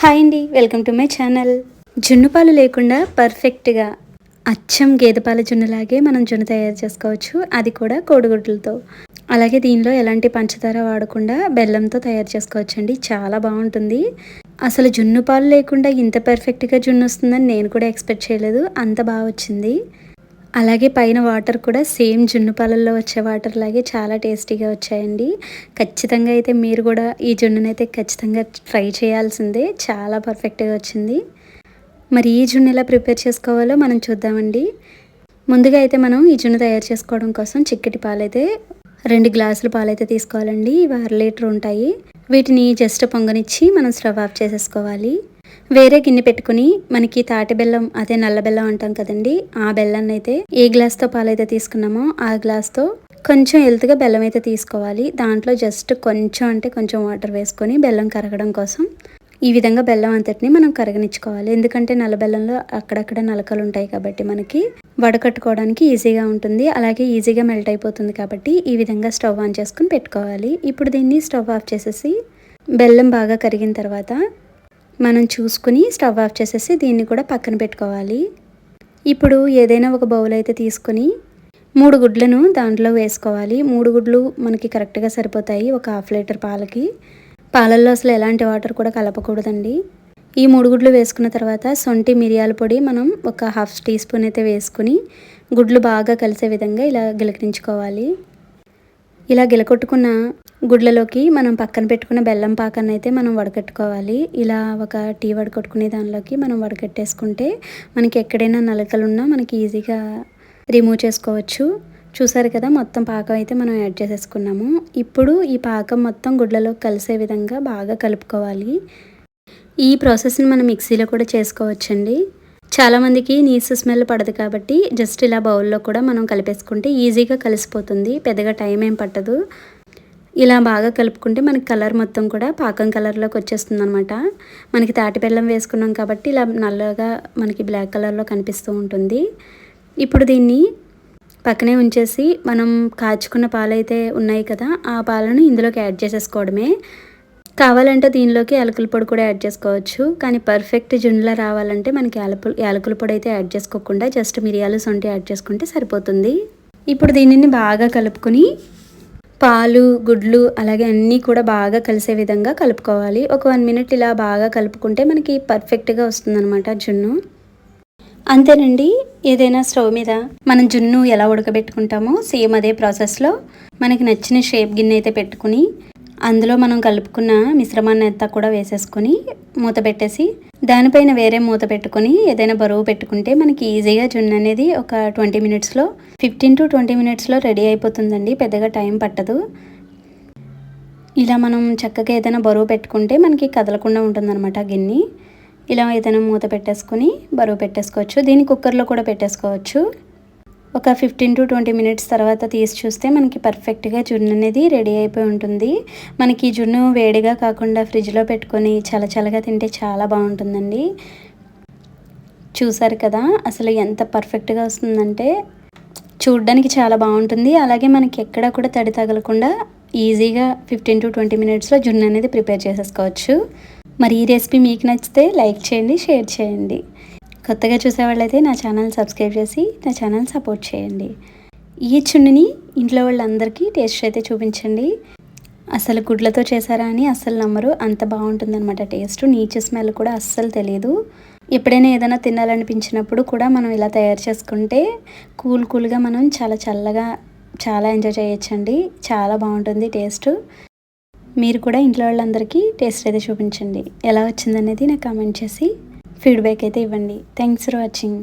Hi అండి welcome to my channel. జున్ను పాలు లేకుండా పర్ఫెక్ట్గా అచ్చం గేదె పాల జున్నులాగే మనం జున్ను తయారు చేసుకోవచ్చు. అది కూడా కోడిగుడ్లతో అలాగే దీనిలో ఎలాంటి పంచదార వాడకుండా బెల్లంతో తయారు చేసుకోవచ్చండి. చాలా బాగుంటుంది. అసలు జున్ను పాలు లేకుండా ఇంత పర్ఫెక్ట్గా జున్ను వస్తుందని నేను కూడా ఎక్స్పెక్ట్ చేయలేదు. అంత బాగా వచ్చింది. అలాగే పైన వాటర్ కూడా సేమ్ జున్ను పాలల్లో వచ్చే వాటర్ లాగే చాలా టేస్టీగా వచ్చాయండి. ఖచ్చితంగా అయితే మీరు కూడా ఈ జున్నునైతే ఖచ్చితంగా ట్రై చేయాల్సిందే. చాలా పర్ఫెక్ట్గా వచ్చింది. మరి ఈ జున్ను ఎలా ప్రిపేర్ చేసుకోవాలో మనం చూద్దామండి. ముందుగా అయితే మనం ఈ జున్ను తయారు చేసుకోవడం కోసం చిక్కటి పాలైతే రెండు గ్లాసులు పాలైతే తీసుకోవాలండి. ఇవి అర లీటర్ ఉంటాయి. వీటిని జస్ట్ పొంగనిచ్చి మనం స్టవ్ ఆఫ్ చేసేసుకోవాలి. వేరే గిన్నె పెట్టుకుని మనకి తాటి బెల్లం అదే నల్ల బెల్లం అంటాం కదండి ఆ బెల్లాన్ని అయితే ఏ గ్లాస్తో పాలైతే తీసుకున్నామో ఆ గ్లాస్తో కొంచెం హెల్త్గా బెల్లం అయితే తీసుకోవాలి. దాంట్లో జస్ట్ కొంచెం అంటే కొంచెం వాటర్ వేసుకొని బెల్లం కరగడం కోసం ఈ విధంగా బెల్లం అంతటిని మనం కరగనిచ్చుకోవాలి. ఎందుకంటే నల్ల బెల్లంలో అక్కడక్కడ నలకలు ఉంటాయి కాబట్టి మనకి వడకట్టుకోవడానికి ఈజీగా ఉంటుంది. అలాగే ఈజీగా మెల్ట్ అయిపోతుంది కాబట్టి ఈ విధంగా స్టవ్ ఆన్ చేసుకుని పెట్టుకోవాలి. ఇప్పుడు దీన్ని స్టవ్ ఆఫ్ చేసేసి బెల్లం బాగా కరిగిన తర్వాత మనం చూసుకుని స్టవ్ ఆఫ్ చేసేసి దీన్ని కూడా పక్కన పెట్టుకోవాలి. ఇప్పుడు ఏదైనా ఒక బౌల్ అయితే తీసుకొని మూడు గుడ్లను దాంట్లో వేసుకోవాలి. మూడు గుడ్లు మనకి కరెక్ట్గా సరిపోతాయి ఒక హాఫ్ లీటర్ పాలకి. పాలల్లో అసలు ఎలాంటి వాటర్ కూడా కలపకూడదండి. ఈ మూడు గుడ్లు వేసుకున్న తర్వాత సొంటి మిరియాల పొడి మనం ఒక హాఫ్ టీ స్పూన్ అయితే వేసుకుని గుడ్లు బాగా కలిసే విధంగా ఇలా గిలకరించుకోవాలి. ఇలా గిలకొట్టుకున్న గుడ్లలోకి మనం పక్కన పెట్టుకున్న బెల్లం పాకాన్ని అయితే మనం వడకట్టుకోవాలి ఇలా ఒక టీ వడకట్టుకునే దానిలోకి మనం వడకట్టేసుకుంటే మనకి ఎక్కడైనా నలకలున్నా మనకి ఈజీగా రిమూవ్ చేసుకోవచ్చు. చూసారు కదా మొత్తం పాకం అయితే మనం యాడ్ చేసేసుకున్నాము. ఇప్పుడు ఈ పాకం మొత్తం గుడ్లలో కలిసే విధంగా బాగా కలుపుకోవాలి. ఈ ప్రాసెస్ని మనం మిక్సీలో కూడా చేసుకోవచ్చండి. చాలామందికి నీసు స్మెల్ పడదు కాబట్టి జస్ట్ ఇలా బౌల్లో కూడా మనం కలిపేసుకుంటే ఈజీగా కలిసిపోతుంది. పెద్దగా టైం ఏం పట్టదు. ఇలా బాగా కలుపుకుంటే మనకి కలర్ మొత్తం కూడా పాకం కలర్లోకి వచ్చేస్తుంది అనమాట మనకి తాటి బెల్లం వేసుకున్నాం కాబట్టి ఇలా నల్లగా మనకి బ్లాక్ కలర్లో కనిపిస్తూ ఉంటుంది. ఇప్పుడు దీన్ని పక్కనే ఉంచేసి మనం కాచుకున్న పాలైతే ఉన్నాయి కదా ఆ పాలను ఇందులోకి యాడ్ చేసేసుకోవడమే. కావాలంటే దీనిలోకి యాలకుల పొడి కూడా యాడ్ చేసుకోవచ్చు. కానీ పర్ఫెక్ట్ జున్నులా రావాలంటే మనకి యాలకుల యాలకుల పొడి అయితే యాడ్ చేసుకోకుండా జస్ట్ మిరియాలు సొంటి యాడ్ చేసుకుంటే సరిపోతుంది. ఇప్పుడు దీనిని బాగా కలుపుకొని పాలు గుడ్లు అలాగే అన్నీ కూడా బాగా కలిసే విధంగా కలుపుకోవాలి. ఒక వన్ మినిట్ ఇలా బాగా కలుపుకుంటే మనకి పర్ఫెక్ట్గా వస్తుందన్నమాట జున్ను. అంతేనండి ఏదైనా స్టవ్ మీద మనం జున్ను ఎలా ఉడకబెట్టుకుంటామో సేమ్ అదే ప్రాసెస్లో మనకి నచ్చిన షేప్ గిన్నె అయితే పెట్టుకుని అందులో మనం కలుపుకున్న మిశ్రమాన్ని అంతా కూడా వేసేసుకొని మూత పెట్టేసి దానిపైన వేరే మూత పెట్టుకొని ఏదైనా బరువు పెట్టుకుంటే మనకి ఈజీగా జున్ను అనేది ఒక ట్వంటీ మినిట్స్లో ఫిఫ్టీన్ టు ట్వంటీ మినిట్స్లో రెడీ అయిపోతుందండి. పెద్దగా టైం పట్టదు. ఇలా మనం చక్కగా ఏదైనా బరువు పెట్టుకుంటే మనకి కదలకుండా ఉంటుందన్నమాట గిన్నె. ఇలా ఏదైనా మూత పెట్టేసుకొని బరువు పెట్టేసుకోవచ్చు. దీన్ని కుక్కర్లో కూడా పెట్టేసుకోవచ్చు. ఒక ఫిఫ్టీన్ టు ట్వంటీ మినిట్స్ తర్వాత తీసి చూస్తే మనకి పర్ఫెక్ట్గా జున్ను అనేది రెడీ అయిపోయి ఉంటుంది. మనకి జున్ను వేడిగా కాకుండా ఫ్రిడ్జ్లో పెట్టుకొని చలచలగా తింటే చాలా బాగుంటుందండి. చూసారు కదా అసలు ఎంత పర్ఫెక్ట్గా వస్తుందంటే చూడ్డానికి చాలా బాగుంటుంది. అలాగే మనకి ఎక్కడా కూడా తడి తగలకుండా ఈజీగా ఫిఫ్టీన్ టు ట్వంటీ మినిట్స్లో జున్ను అనేది ప్రిపేర్ చేసేసుకోవచ్చు. మరి ఈ రెసిపీ మీకు నచ్చితే లైక్ చేయండి షేర్ చేయండి. కొత్తగా చూసేవాళ్ళైతే నా ఛానల్ సబ్స్క్రైబ్ చేసి నా ఛానల్ సపోర్ట్ చేయండి. ఈ చున్నుని ఇంట్లో వాళ్ళందరికీ టేస్ట్ అయితే చూపించండి. అసలు గుడ్లతో చేశారా అని అస్సలు నమ్మరు. అంత బాగుంటుందన్నమాట టేస్ట్. నీచు స్మెల్ కూడా అస్సలు తెలియదు ఎప్పుడైనా ఏదైనా తినాలనిపించినప్పుడు కూడా మనం ఇలా తయారు చేసుకుంటే కూల్ కూల్గా మనం చాలా చల్లగా చాలా ఎంజాయ్ చేయొచ్చండి. చాలా బాగుంటుంది టేస్ట్. మీరు కూడా ఇంట్లో వాళ్ళందరికీ టేస్ట్ అయితే చూపించండి. ఎలా వచ్చిందనేది నాకు కామెంట్ చేసి ఫీడ్బ్యాక్ అయితే ఇవ్వండి. Thanks for watching